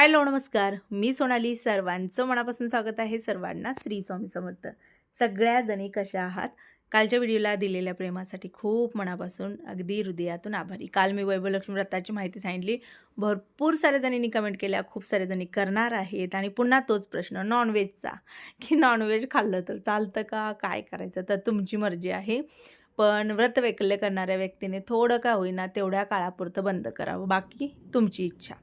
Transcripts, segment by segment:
Hello नमस्कार. मी सोनाली. सर्वांचं मनापासून स्वागत आहे. सर्वांना श्री स्वामी समर्थ. सगळ्या जणी कशा आहात? कालच्या व्हिडिओला दिलेल्या प्रेमासाठी खूप मनापासून अगदी हृदयातून आभारी. काल मी वैभवलक्ष्मी व्रताची माहिती सांगितली. भरपूर साऱ्या जणींनी कमेंट केल्या. खूप साऱ्या जणी करणार आहेत. आणि पुन्हा तोच प्रश्न नॉनव्हेजचा की नॉनव्हेज खाल्लं तर चालतं का? काय करायचं? तर तुमची मर्जी आहे. पण व्रत वैकल्य करणाऱ्या व्यक्तीने थोडं का होईना तेवढ्या काळापुरतं बंद करावं. बाकी तुमची इच्छा.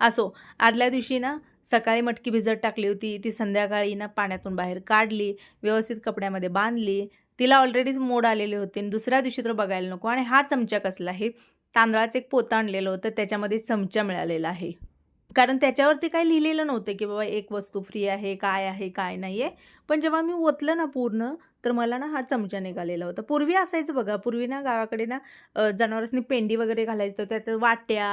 असो आदल्या दिवशी ना सकाळी मटकी भिजत टाकली होती ती संध्याकाळी ना पाण्यातून बाहेर काढली व्यवस्थित कपड्यामध्ये बांधली तिला ऑलरेडीच मोड आलेले होते आणि दुसऱ्या दिवशी तर बघायला नको आणि हा चमचा कसला आहे तांदळाचं एक पोतं आणलेलं होतं त्याच्यामध्ये चमचा मिळालेला आहे. कारण त्याच्यावरती काही लिहिलेलं नव्हतं की बाबा एक वस्तू फ्री आहे काय आहे काय नाही आहे पण जेव्हा मी ओतलं ना पूर्ण तर मला ना हा चमचा निघालेला होता. पूर्वी असायचं बघा पूर्वी ना गावाकडे ना जनावरांनी पेंडी वगैरे घालायचं त्यात वाट्या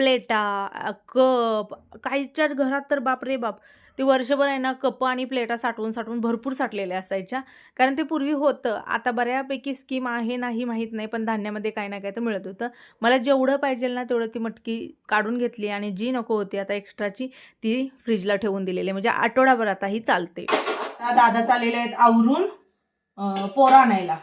प्लेटा कप काहीच्या घरात तर बाप रे बाप. ते वर्षभर आहे ना कप आणि प्लेटा साठवून साठवून भरपूर साठलेल्या असायच्या. कारण ते पूर्वी होतं. आता बऱ्यापैकी स्कीम आहे नाही माहीत नाही पण धान्यामध्ये काही ना काही तर मिळत होतं. मला जेवढं पाहिजे ना तेवढं ती मटकी काढून घेतली आणि जी नको होती आता एक्स्ट्राची ती फ्रीजला ठेवून दिलेली. आहे म्हणजे आठवडाभर आता ही चालते. दादा चाललेले आहेत आवरून पोरा आणायला.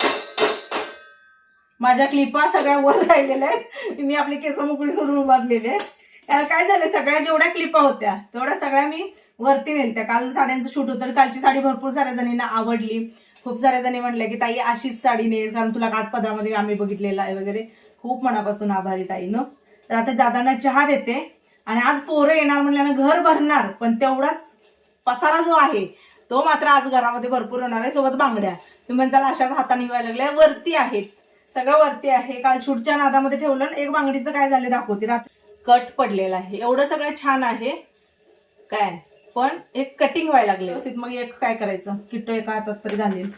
माझ्या क्लिपा सगळ्या वर राहिलेल्या आहेत. मी आपली केस मोकळी सोडून उभारलेले आहेत. त्याला काय झालं? सगळ्या जेवढ्या क्लिपा होत्या तेवढ्या सगळ्या मी वरती नेलत्या. काल साड्यांचं शूट होतं कालची साडी भरपूर साऱ्या जणींना आवडली. खूप साऱ्या जणी म्हटलं की ताई अशीच साडी नेस कारण तुला काठपदरामध्ये आम्ही बघितलेलं आहे वगैरे. खूप मनापासून आभारी ताईनं तर आता दादांना चहा देते. आणि आज पोरं येणार म्हणल्यानं घर भरणार पण तेवढाच पसारा जो आहे तो मात्र आज घरामध्ये भरपूर होणार आहे सोबत बांगड्या. तुम्ही म्हणताल अशाच हाताने व्हायला लागल्या वरती आहेत. सगळं वरती आहे. काल शूटच्या नादामध्ये ठेवलं एक बांगडीचं काय झालं दाखवते. रात कट पडलेलं आहे. एवढं सगळं छान आहे. काय? पण एक कटिंग व्हायला लागले व्यवस्थित. मग एक काय करायचं? किट्टो एका हातात तरी घालेल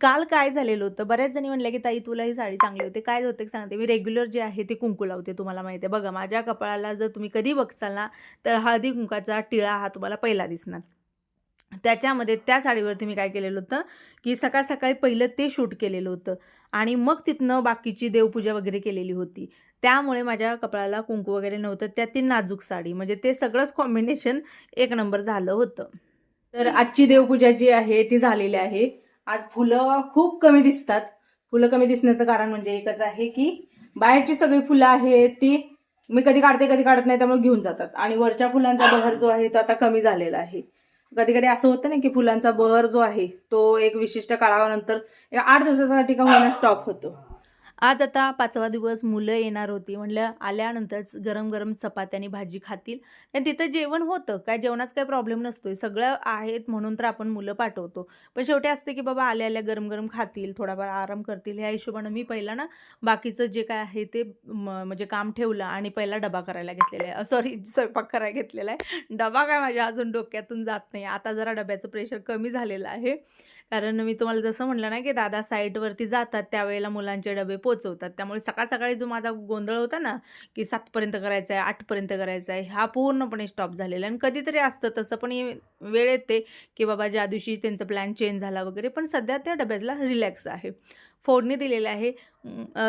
काल काय झालेलं होतं? बऱ्याच जणी म्हणल्या की ताई तुला ही साडी चांगली होते. काय होते सांगते. मी रेग्युलर जे आहे ते कुंकू लावते तुम्हाला माहिती आहे. बघा माझ्या कपाळाला जर तुम्ही कधी बघचाल ना तर हळदी कुंकाचा टिळा हा तुम्हाला पहिला दिसणार. त्याच्यामध्ये त्या साडीवरती मी काय केलेलं होतं की सकाळ सकाळी पहिलं ते शूट केलेलं होतं. आणि मग तिथनं बाकीची देवपूजा वगैरे केलेली होती. त्यामुळे माझ्या कपाळाला कुंकू वगैरे नव्हतं त्यात ती नाजूक साडी. म्हणजे ते सगळंच कॉम्बिनेशन एक नंबर झालं होतं. तर आजची देवपूजा जी आहे ती झालेली आहे. आज फुलं खूप कमी दिसतात. फुलं कमी दिसण्याचं कारण म्हणजे एकच आहे की बाहेरची सगळी फुलं आहेत ती मी कधी काढते कधी काढत नाही त्यामुळे घेऊन जातात. आणि वरच्या फुलांचा बहर जो आहे तो आता कमी झालेला आहे. कधी कधी असं होतं ना की फुलांचा बहर जो आहे तो एक विशिष्ट काळानंतर आठ दिवसासाठी का होईना स्टॉप होतो. आज आता पाचवा दिवस मुलं येणार होती. म्हणलं आल्यानंतरच गरम गरम चपाती आणि भाजी खातील. आणि तिथं जेवण होतं. काय जेवणाचा काही प्रॉब्लेम नसतोय. सगळं आहेत म्हणून तर आपण मुलं पाठवतो. पण शेवटी असते की बाबा आल्या आल्या गरम गरम खातील थोडाफार आराम करतील. ह्या हिशोबानं मी पहिला ना बाकीचं जे काय आहे ते म्हणजे काम ठेवलं आणि पहिला डबा करायला घेतलेला आहे. सॉरी स्वयंपाक करायला घेतलेला आहे. डबा काय माझ्या अजून डोक्यातून जात नाही. आता जरा डब्याचं प्रेशर कमी झालेलं आहे. कारण मी तुम्हाला जसं म्हटलं ना की दादा साईटवरती जातात त्यावेळेला मुलांचे डबे पोचवतात. त्यामुळे सकाळ सकाळी जो माझा गोंधळ होता ना की सातपर्यंत करायचा आहे आठपर्यंत करायचा आहे हा पूर्णपणे स्टॉप झालेला आहे. आणि कधीतरी असतं तसं पण वेळ येते की बाबा ज्या दिवशी त्यांचा प्लॅन चेंज झाला वगैरे पण सध्या त्या डब्याला रिलॅक्स आहे. फोडणी दिलेलं आहे.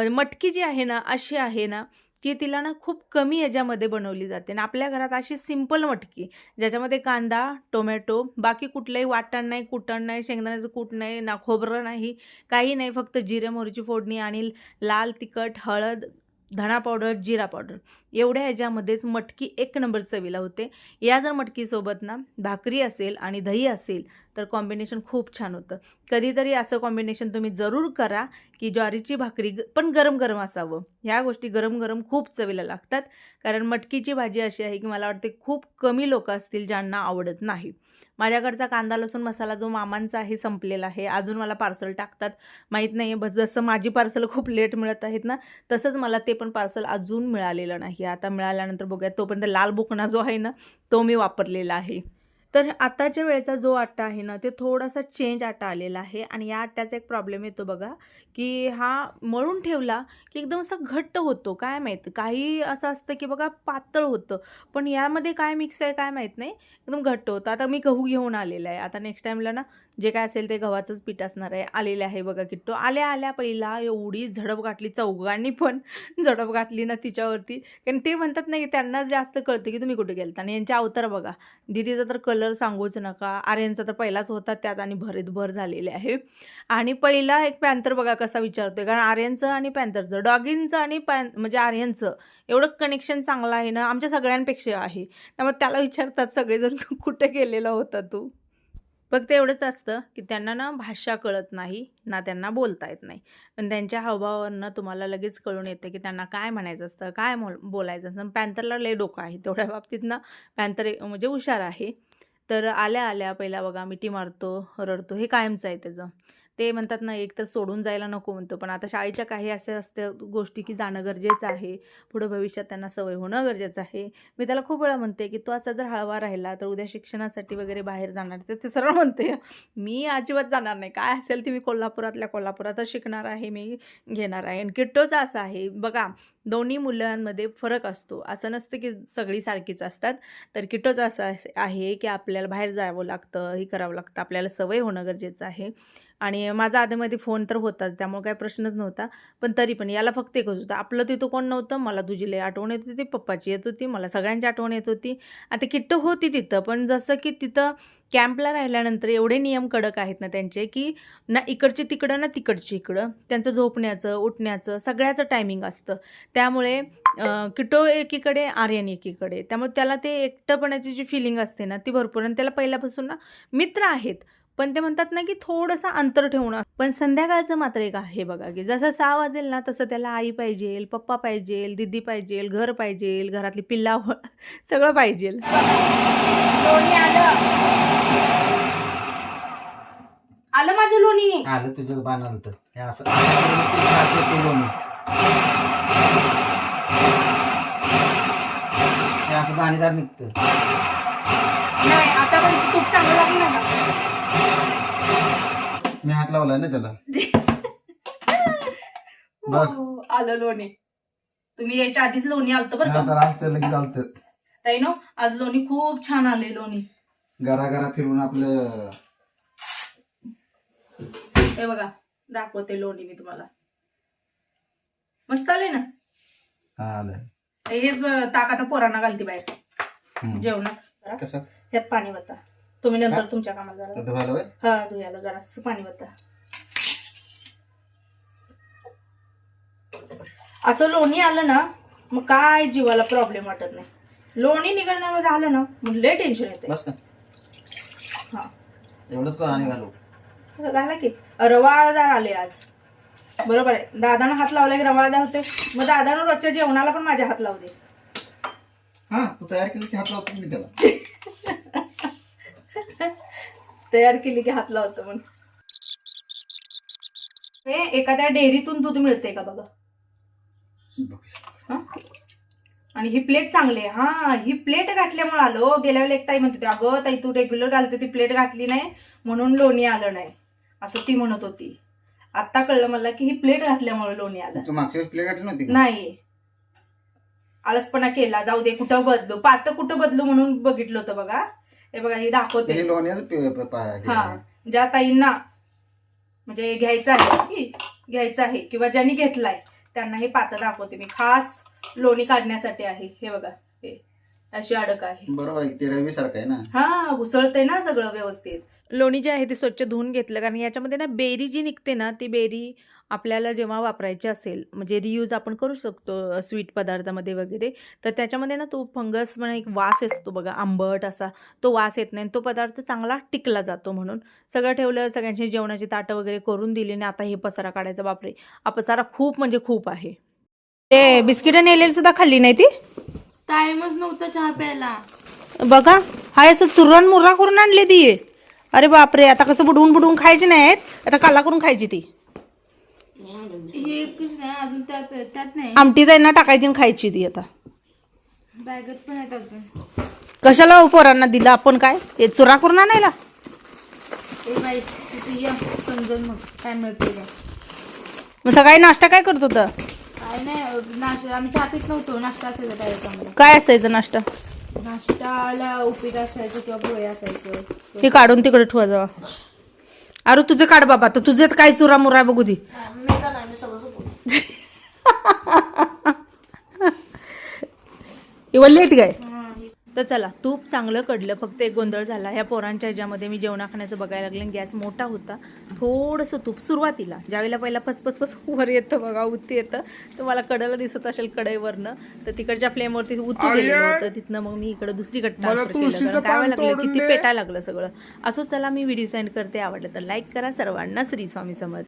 मटकी जी आहे ना अशी आहे ना की तिला ना खूप कमी याच्यामध्ये बनवली जाते. आणि आपल्या घरात अशी सिंपल मटकी ज्याच्यामध्ये कांदा टोमॅटो बाकी कुठलंही वाटण नाही कुटण नाही शेंगदाण्याचं कूट नाही ना खोबरं नाही काही नाही फक्त जिरे मोहरीची फोडणी आणि लाल तिखट हळद धणा पावडर जिरा पावडर. एवढ्या ह्याच्यामध्येच मटकी एक नंबर चवीला होते. या जर मटकीसोबत ना भाकरी असेल आणि दही असेल तर कॉम्बिनेशन खूप छान होतं. कधीतरी असं कॉम्बिनेशन तुम्ही जरूर करा की ज्वारीची भाकरी ग- पण गरम गरम असावं. ह्या गोष्टी गरम गरम खूप चवीला लागतात. कारण मटकीची भाजी अशी आहे की मला वाटते खूप कमी लोक असतील ज्यांना आवडत नाही. माझ्याकडचा कांदा लसूण मसाला जो मामांचा आहे संपलेला आहे. अजून मला पार्सल टाकतात. माहीत नाही बस जसं माझी पार्सल खूप लेट मिळत आहेत ना तसंच मला ते पण पार्सल अजून मिळालेलं नाही. आता मिळाल्यानंतर बघूया तोपर्यंत लाल बुकणा जो आहे ना तो मी वापरलेला आहे. तर आताच्या वेळेचा जो आट्टा आहे ना ते थोडासा चेंज आटा आलेला आहे आणि या आट्याचा एक प्रॉब्लेम येतो बघा की हा मळून ठेवला की एकदम असा घट्ट होतो. काय माहीत? काही असं असतं की बघा पातळ होतं. पण यामध्ये काय मिक्स आहे काय माहीत नाही? एकदम घट्ट होतं. आता मी गहू घेऊन आलेला आहे. आता नेक्स्ट टाईमला ना जे काय असेल ते गव्हाचंच पीठ असणार आहे. आलेले आहे बघा किट्टू आल्या आल्या पहिला एवढी झडप घातली चौघांनी पण झडप घातली ना तिच्यावरती. कारण ते म्हणतात नाही त्यांनाच जास्त कळतं की तुम्ही कुठे गेलात. आणि यांच्या अवतार बघा. दिदीचा तर कलर सांगूच नका. आर्यांचा तर पहिलाच होता त्यात आणि भरीत भर झालेले आहे. आणि पहिला एक पॅन्थर बघा कसा विचारतोय. कारण आर्यनचं आणि पॅन्थरचं डॉगिनचं आणि पॅन म्हणजे आर्यनचं एवढं कनेक्शन चांगलं आहे ना आमच्या सगळ्यांपेक्षा आहे. त्यामुळे त्याला विचारतात सगळेजण कुठे गेलेला होता तू? फक्त एवढंच असतं की त्यांना ना भाषा कळत नाही ना त्यांना बोलता येत नाही. पण त्यांच्या हावभावावरनं तुम्हाला लगेच कळून येतं की त्यांना काय म्हणायचं असतं काय मोल बोलायचं असतं. पॅन्थरला लय डोकं आहे तेवढ्या बाबतीत ना पॅन्थर म्हणजे हुशार आहे. तर आल्या आल्या पहिला बघा मिठी मारतो रडतो हे कायमचं आहे त्याचं. ते म्हणतात ना एक तर सोडून जायला नको म्हणतो. पण आता शाळेच्या काही अशा असत्या गोष्टी की जाणं गरजेचं आहे. पुढं भविष्यात त्यांना सवय होणं गरजेचं आहे. मी त्याला खूप वेळा म्हणते की तो असा जर हळवा राहिला तर उद्या शिक्षणासाठी वगैरे बाहेर जाणार तर ते सरळ म्हणते मी अजिबात जाणार नाही. काय असेल ते मी कोल्हापुरातल्या कोल्हापुरातच शिकणार आहे मी घेणार आहे. आणि किट्टोचा असं आहे बघा दोन्ही मुलांमध्ये फरक असतो. असं नसतं की सगळी सारखीच असतात. तर किट्टोचं असं आहे की आपल्याला बाहेर जावं लागतं हे करावं लागतं. आपल्याला सवय होणं गरजेचं आहे. आणि माझा आधीमध्ये फोन तर होताच त्यामुळे काही प्रश्नच नव्हता. पण तरी पण याला फक्त एकच होतं. आपलं तिथं कोण नव्हतं? मला तुझी लय आठवण येत होती पप्पाची येत होती मला सगळ्यांची आठवण येत होती. आता किट्ट होती तिथं पण जसं की तिथं कॅम्पला राहिल्यानंतर एवढे नियम कडक आहेत ना त्यांचे की ना इकडचे तिकडं ना तिकडचे इकडं. त्यांचं झोपण्याचं उठण्याचं सगळ्याचं टायमिंग असतं. त्यामुळे किटो किट्टो एकीकडे आर्यन एकीकडे. त्यामुळे त्याला ते एकटंपणाची जी फिलिंग असते ना ती भरपूर. आणि त्याला पहिल्यापासून ना मित्र आहेत. पण ते म्हणतात ना की थोडंसं अंतर ठेवणं. पण संध्याकाळचं मात्र एक आहे बघा की जसं सहा वाजेल ना तसं त्याला आई पाहिजे पप्पा पाहिजे दिदी पाहिजे घर पाहिजे घरातली पिल्ला सगळं पाहिजे. लोणी आलं. माझं लोणी? आलं तुझ्यात बाण आलं तर हे असं खात येते लोणी. हे असं दाणेदार निघतं. नाही आता पण खूप चांगलं लागलं ना. मी हात लावलाय ना त्याला. बघ. हो, आलं लोणी. तुम्ही यायच्या आधीच लोणी आलतं बरं का? तर आलतं लगेच आलतं. ताई नो आज लोणी खूप छान आले लोणी. घरा घरा फिरून आपलं हे बघा दाखवते लोणी मी तुम्हाला. मस्त आले ना? हा आलं हेच ताक आता पोरांना घालते बाहेर. हम्म. जेवणात. जरा. कशात? ह्यात पाणी वता. तुम्ही नंतर तुमच्या कामाला जरा होय? हा धुयाला जरा पाणी वता. असं लोणी आलं ना मग काय जीवाला प्रॉब्लेम वाटत नाही. लोणी निघण्यामध्ये आलं ना मग लय टेन्शन येते बस का हा. एवढंच का आणि घालू. असं झालं की रवाळदार आले आज. बरोबर आहे. दादानं हात लावला की रवाळदार होते मग दादानं रोजच्या जेवणाला पण माझ्या हात लावते हा तू तयार केली की हात लावतो मी त्याला. तयार केली की हात लावतो म्हणून. हे एखाद्या डेअरीतून दूध मिळते का बघा. हा? आणि ही प्लेट चांगली आहे. हा ही प्लेट घातल्यामुळे आलो. गेल्या वेळेला एक ताई म्हणते होती, अगं ताई तू रेग्युलर घालते ती प्लेट घातली नाही म्हणून लोणी आलं नाही. असं ती म्हणत होती. आता कळलं मला की ही प्लेट घातल्यामुळे लोणी आलं. तू मागच्या प्लेट गाठली नव्हती का? नाही. आळसपणा केला. जाऊ दे कुठं बदलू? पात कुठं बदलू म्हणून बघितलं होतं बघा. हे बघा हे दाखवते. हे पा- हे. ज्या ताईंना म्हणजे घ्यायचं आहे की घ्यायचं आहे किंवा ज्यांनी घेतलाय त्यांना हे पातं दाखवते मी. खास लोणी काढण्यासाठी आहे. हे बघा हे अशी अडक आहे. बरोबर आहे रवी सारखं आहे ना? हा घुसळतंय ना सगळं व्यवस्थित. लोणी जे आहे ते स्वच्छ धुवून घेतलं कारण याच्यामध्ये ना बेरी जी निघते ना ती बेरी आपल्याला जेव्हा वापरायची असेल म्हणजे रियूज आपण करू शकतो स्वीट पदार्थामध्ये वगैरे तर त्याच्यामध्ये ना तो फंगस म्हणून एक वास असतो बघा आंबट असा तो वास येत नाही. तो पदार्थ चांगला टिकला जातो म्हणून. सगळं ठेवलं सगळ्यांची जेवणाची ताटं वगैरे करून दिली आणि आता हे पसारा काढायचा बापरे! हा पसारा खूप म्हणजे खूप आहे. ते बिस्किट नेलेली सुद्धा खाल्ली नाही ती? टाइमच नव्हता चहा प्यायला. बघा हा असं चुरण मुर्रा करून आणले ती. अरे बापरे आता कसं बुडवून बुडवून खायची नाहीत आता काला करून खायची ती. हे एकच नाही अजून त्यात त्यात नाही. आमटी त्यांना टाकायची आणि खायची ती आता. बॅगत पण आहेत अजून कशाला हो पोरांना दिलं आपण काय? ते चुरा ए बाई तिथे ये समजून मग काय मिळते मग सकाळी नाश्ता काय करत होतं? काय नाही नाश्ता आम्ही चहा पित नव्हतो नाश्ता असायचा डायरेक्ट आम्हाला. काय असायचं नाश्ता? नाश्ताला उपीट असायचं किंवा पोहे असायचं. हे काढून तिकडे ठेवा जावा अरे तुझं काढ बाबा तर तुझं काय चुरा मुरा बघू दे. नाही वल्ली आहेत काय? तर चला तूप चांगलं कडलं फक्त एक गोंधळ झाला. ह्या पोरांच्या ह्याच्यामध्ये मी जेवणा खाण्याचं बघायला लागले आणि गॅस मोठा होता. थोडंसं तूप सुरुवातीला ज्यावेळेला पहिला फसफस फस वर येतं बघा उतू येतं तर मला कडला दिसत असेल कढईवरनं तर तिकडच्या फ्लेमवरती उतू गेलेलं होतं. तिथनं मग मी इकडं दुसरीकडे ट्रान्सफर केलं. कारण काय लागलं? किती पेटायला लागलं सगळं? असो चला मी व्हिडिओ सेंड करते. आवडलं तर लाईक करा. सर्वांना श्री स्वामी समर्थ.